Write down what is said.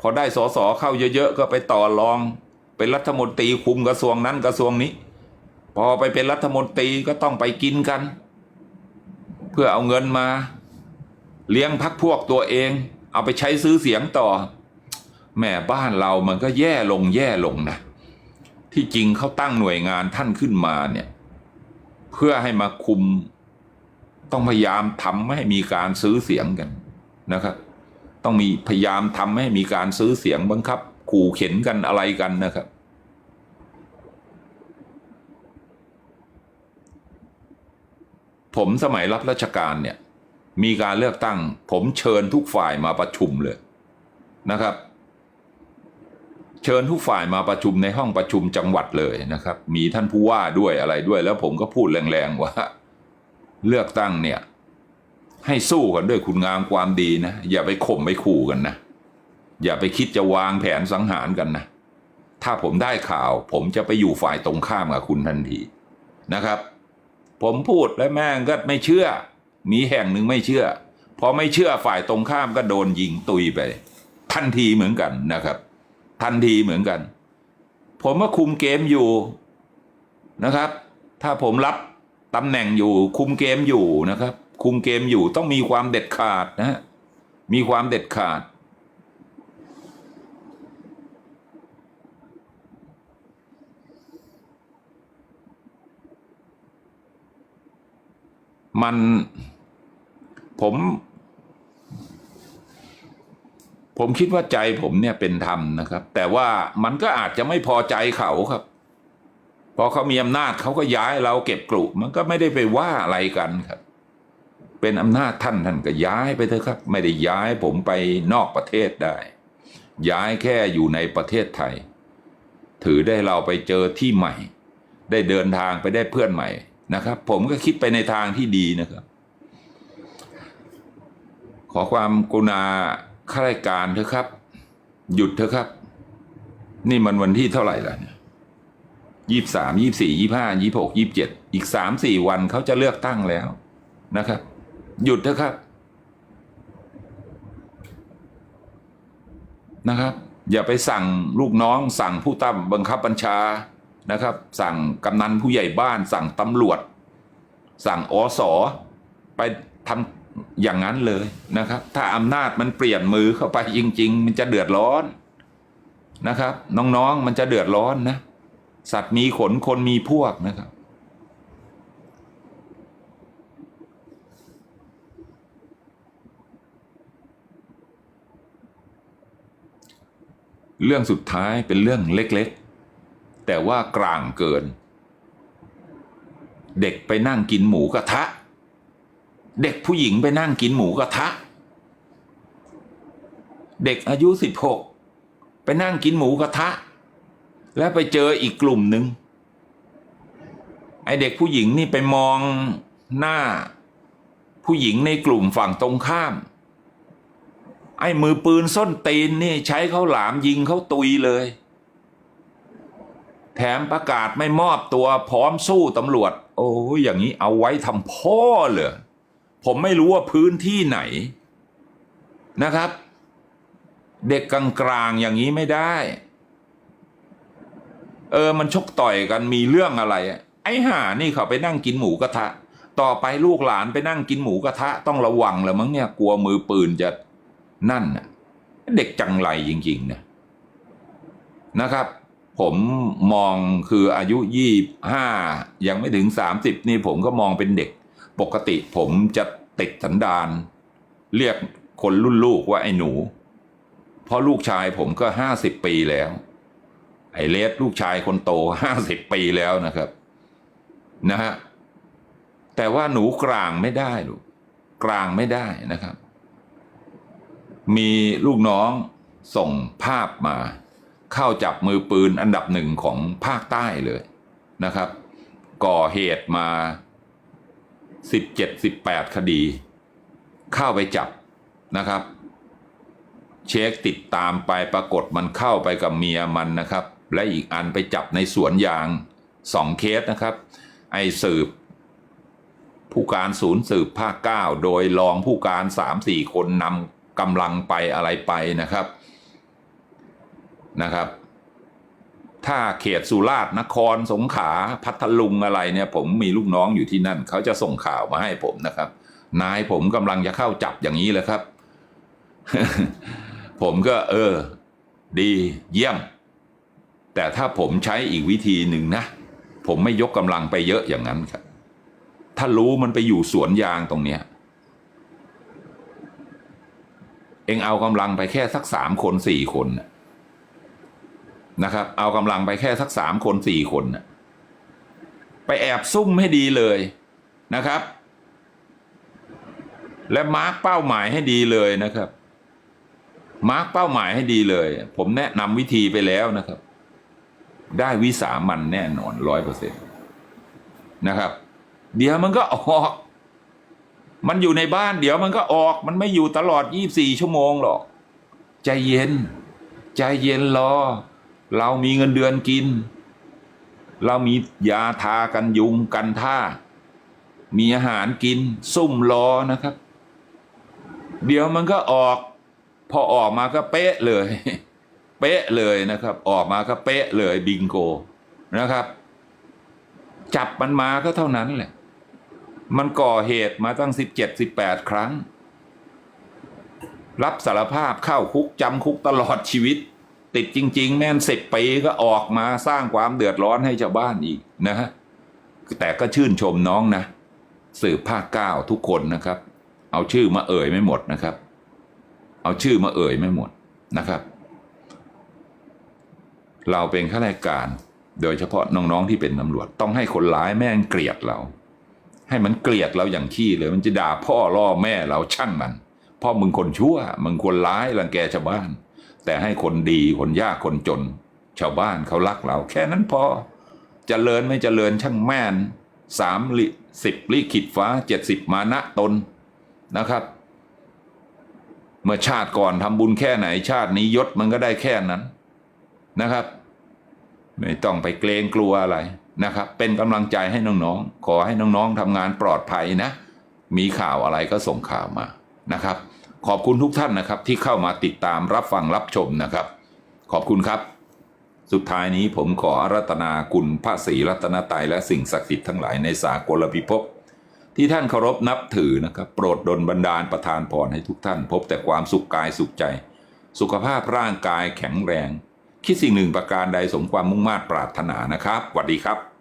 พอได้สอสอเข้าเยอะๆก็ไปต่อรอง เป็นรัฐมนตรีคุมกระทรวงนั้นกระทรวงนี้ พอไปเป็นรัฐมนตรีก็ต้องไปกินกัน เพื่อเอาเงินมา เลี้ยงพักพวกตัวเอง เอาไปใช้ซื้อเสียงต่อแม่บ้านเรามันก็แย่ลงแย่ลงนะที่จริงเขาตั้งหน่วยงานท่านขึ้นมาเนี่ย เพื่อให้มาคุมต้องพยายามทำไม่ให้มีการซื้อเสียงกันนะครับ ต้องมีพยายามทำให้มีการซื้อเสียงบังคับ ขู่เข็นกันอะไรกันนะครับ ผมสมัยรับราชการเนี่ย มีการเลือกตั้ง ผมเชิญทุกฝ่ายมาประชุมเลยนะครับ เชิญทุกฝ่ายมาประชุมในห้องประชุมจังหวัดเลยนะครับ มีท่านผู้ว่าด้วยอะไรด้วย แล้วผมก็พูดแรงๆว่า เลือกตั้งเนี่ย ให้สู้กันด้วยคุณงามความดีนะ อย่าไปข่มไปขู่กันนะ อย่าไปคิดจะวางแผนสังหารกันนะ ถ้าผมได้ข่าว ผมจะไปอยู่ฝ่ายตรงข้ามกับคุณทันทีนะครับ ผมพูดแล้วแม่งก็ไม่เชื่อ มีแห่งหนึ่งไม่เชื่อ พอไม่เชื่อฝ่ายตรงข้ามก็โดนยิงตุยไป ทันทีเหมือนกันนะครับ ทันทีเหมือนกัน ผมก็คุมเกมอยู่นะครับ ถ้าผมรับตำแหน่งอยู่คุมเกมอยู่นะครับ คุมเกมอยู่ต้องมีความเด็ดขาดนะฮะมีความเด็ดขาด มันผม ผมคิดว่าใจผมเนี่ยเป็นธรรมนะครับ แต่ว่ามันก็อาจจะไม่พอใจเขาครับพอเขามีอำนาจเขาก็ย้ายเราเก็บกลุ่มมันก็ไม่ได้ไปว่าอะไรกันครับ เป็นอำนาจท่านท่านก็ย้ายไปเถอะครับ ไม่ได้ย้ายผมไปนอกประเทศได้ ย้ายแค่อยู่ในประเทศไทย ถือได้เราไปเจอที่ใหม่ ได้เดินทางไปได้เพื่อนใหม่นะครับ ผมก็คิดไปในทางที่ดีนะครับ ขอความกรุณาข้าราชการเถอะครับ หยุดเถอะครับ นี่มันวันที่เท่าไหร่ล้วเนี่ยยี่สามยี่สี่ยี่ห้ายี่หกยี่เจ็ดอีกสามสี่วันเขาจะเลือกตั้งแล้วนะครับ หยุดเถอะครับ นะครับ อย่าไปสั่งลูกน้อง สั่งผู้ตั้มบังคับบัญชานะครับ สั่งกำนันผู้ใหญ่บ้าน สั่งตำรวจ สั่งอสอไปทำอย่างนั้นเลยนะครับ ถ้าอำนาจมันเปลี่ยนมือเข้าไปจริง ๆ มันจะเดือดร้อนนะครับ น้องๆมันจะเดือดร้อนนะ สัตว์มีขนคนมีพวกนะครับ เรื่องสุดท้ายเป็นเรื่องเล็กๆ แต่ว่ากลางเกิน เด็กไปนั่งกินหมูกระทะ เด็กผู้หญิงไปนั่งกินหมูกระทะ เด็กอายุสิบหกไปนั่งกินหมูกระทะ แล้วไปเจออีกกลุ่มหนึ่งไอเด็กผู้หญิงนี่ไปมองหน้า ผู้หญิงในกลุ่มฝั่งตรงข้าม ไอ้มือปืนส้นตีนนี่ใช้เขาหลามยิงเขาตุยเลย แถมประกาศไม่มอบตัวพร้อมสู้ตำรวจ โอ้ยอย่างนี้เอาไว้ทำพ่อเลยผมไม่รู้ว่าพื้นที่ไหนนะครับ เด็กกลางๆอย่างนี้ไม่ได้ เออมันชกต่อยกันมีเรื่องอะไร ไอ้ห่านี่เขาไปนั่งกินหมูกระทะ ต่อไปลูกหลานไปนั่งกินหมูกระทะ ต้องระวังแล้วมั้งเนี่ยกลัวมือปืนจะ นั่นน่ะเด็กจังไรจริงๆนะนะครับ ผมมองคืออายุยี่ห้ายังไม่ถึงสามสิบนี่ผมก็มองเป็นเด็ก ปกติผมจะติดสันดานเรียกคนรุ่นลูกว่าไอ้หนู เพราะลูกชายผมก็ห้าสิบปีแล้ว ไอ้เลสลูกชายคนโตห้าสิบปีแล้วนะครับนะฮะแต่ว่าหนูกลางไม่ได้ลูกกลางไม่ได้นะครับ มีลูกน้องส่งภาพมา เข้าจับมือปืนอันดับหนึ่งของภาคใต้เลยนะครับ ก่อเหตุมาสิบเจ็ดสิบแปดคดี เข้าไปจับนะครับ เช็คติดตามไปปรากฏมันเข้าไปกับเมียมันนะครับ และอีกอันไปจับในสวนยางสองเคสนะครับ ไอ้สืบ ผู้การศูนย์สืบภาคเก้าโดยรองผู้การสามสี่คนนำ กำลังไปอะไรไปนะครับนะครับ ถ้าเขตสุราษฎร์นครสงขลาพัทลุงอะไรเนี่ยผมมีลูกน้องอยู่ที่นั่น เขาจะส่งข่าวมาให้ผมนะครับ นายผมกำลังจะเข้าจับอย่างนี้เลยครับ ผมก็ เออ ดีเยี่ยม แต่ถ้าผมใช้อีกวิธีหนึ่งนะ ผมไม่ยกกำลังไปเยอะอย่างนั้นครับ ถ้ารู้มันไปอยู่สวนยางตรงเนี้ย เองเอากำลังไปแค่สักสามคนสี่คนนะครับ เอากำลังไปแค่สักสามคนสี่คนไปแอบซุ่มให้ดีเลยนะครับ และมาร์กเป้าหมายให้ดีเลยนะครับ มาร์กเป้าหมายให้ดีเลย ผมแนะนำวิธีไปแล้วนะครับ ได้วิสามันแน่นอนร้อยเปอร์เซ็นต์นะครับ เดี๋ยวมันก็ออก มันอยู่ในบ้านเดี๋ยวมันก็ออก มันไม่อยู่ตลอดยี่บสี่ชั่วโมงหรอก ใจเย็น ใจเย็นรอ เรามีเงินเดือนกิน เรามียาทากันยุงกันท่า มีอาหารกิน ซุ่มรอนะครับ เดี๋ยวมันก็ออก พอออกมาก็เป๊ะเลย เป๊ะเลยนะครับ ออกมาก็เป๊ะเลยบิงโกนะครับ จับมันมาก็เท่านั้นแหละ มันก่อเหตุมาตั้งสิบเจ็ดสิบแปดครั้ง รับสารภาพเข้าคุกจำคุกตลอดชีวิต ติดจริง ๆแม่นสิบปีก็ออกมาสร้างความเดือดร้อนให้ชาวบ้านอีกนะฮะแต่ก็ชื่นชมน้องนะ สืบภาคเก้าทุกคนนะครับ เอาชื่อมาเอ่ยไม่หมดนะครับ เอาชื่อมาเอ่ยไม่หมดนะครับ เราเป็นข้าราชการ โดยเฉพาะน้องๆที่เป็นตำรวจ ต้องให้คนร้ายแม่งเกลียดเรา ให้มันเกลียดเราอย่างขี้เลย มันจะด่าพ่อล่อแม่เราช่างมันพ่อมึงคนชั่ว มึงคนร้ายรังแกชาวบ้าน แต่ให้คนดีคนยากคนจน ชาวบ้านเขารักเรา แค่นั้นพอจเจริญไม่เจริญช่างแม่นสามลิสิบลิขิตฟ้าเจ็ดสิบมานะตนนะครับ เมื่อชาติก่อนทำบุญแค่ไหนชาตินี้ยศมันก็ได้แค่นั้นนะครับ ไม่ต้องไปเกรงกลัวอะไร นะครับเป็นกำลังใจให้น้องๆ ขอให้น้องๆทำงานปลอดภัยนะ มีข่าวอะไรก็ส่งข่าวมานะครับ ขอบคุณทุกท่านนะครับที่เข้ามาติดตามรับฟังรับชมนะครับ ขอบคุณครับสุดท้ายนี้ผมขออารัตนาคุณพระศรีรัตนตรัยและสิ่งศักดิ์สิทธิ์ทั้งหลายในสากลพิภพที่ท่านเคารพนับถือนะครับโปรดดลบันดาลประทานพรให้ทุกท่าน พบแต่ความสุขกายสุขใจ สุขภาพร่างกายแข็งแรง คิดสิ่งหนึ่งประการใดสมความมุ่งมา่ปรารถนานะครับสวัสดีครับ